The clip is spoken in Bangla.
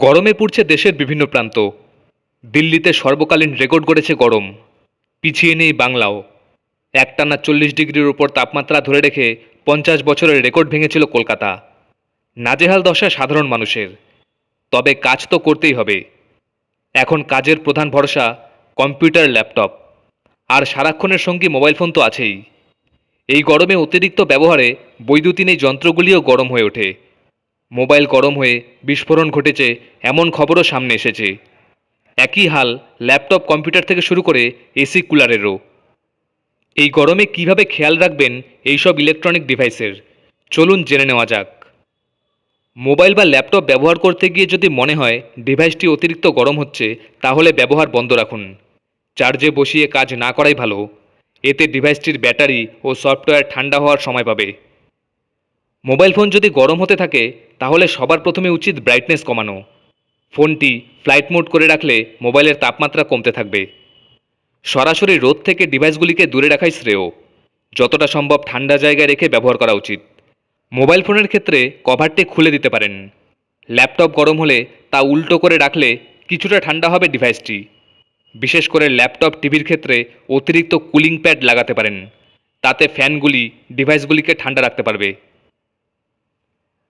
গরমে পুড়ছে দেশের বিভিন্ন প্রান্ত। দিল্লিতে সর্বকালীন রেকর্ড গড়েছে গরম। পিছিয়ে নেই বাংলাও। একটানা চল্লিশ ডিগ্রির ওপর তাপমাত্রা ধরে রেখে পঞ্চাশ বছরের রেকর্ড ভেঙেছিল কলকাতা। নাজেহাল দশা সাধারণ মানুষের। তবে কাজ তো করতেই হবে। এখন কাজের প্রধান ভরসা কম্পিউটার, ল্যাপটপ। আর সারাক্ষণের সঙ্গী মোবাইল ফোন তো আছেই। এই গরমে অতিরিক্ত ব্যবহারে বৈদ্যুতিন এই যন্ত্রগুলিও গরম হয়ে ওঠে। মোবাইল গরম হয়ে বিস্ফোরণ ঘটেছে এমন খবরও সামনে এসেছে। একই হাল ল্যাপটপ কম্পিউটার থেকে শুরু করে এসি কুলারেরও। এই গরমে কীভাবে খেয়াল রাখবেন এইসব ইলেকট্রনিক ডিভাইসের? চলুন জেনে নেওয়া যাক। মোবাইল বা ল্যাপটপ ব্যবহার করতে গিয়ে যদি মনে হয় ডিভাইসটি অতিরিক্ত গরম হচ্ছে, তাহলে ব্যবহার বন্ধ রাখুন। চার্জে বসিয়ে কাজ না করাই ভালো। এতে ডিভাইসটির ব্যাটারি ও সফটওয়্যার ঠান্ডা হওয়ার সময় পাবে। মোবাইল ফোন যদি গরম হতে থাকে, তাহলে সবার প্রথমে উচিত ব্রাইটনেস কমানো। ফোনটি ফ্লাইট মোড করে রাখলে মোবাইলের তাপমাত্রা কমতে থাকবে। সরাসরি রোদ থেকে ডিভাইসগুলিকে দূরে রাখাই শ্রেয়। যতটা সম্ভব ঠান্ডা জায়গায় রেখে ব্যবহার করা উচিত। মোবাইল ফোনের ক্ষেত্রে কভারটি খুলে দিতে পারেন। ল্যাপটপ গরম হলে তা উল্টো করে রাখলে কিছুটা ঠান্ডা হবে ডিভাইসটি। বিশেষ করে ল্যাপটপ, টিভির ক্ষেত্রে অতিরিক্ত কুলিং প্যাড লাগাতে পারেন। তাতে ফ্যানগুলি ডিভাইসগুলিকে ঠান্ডা রাখতে পারবে।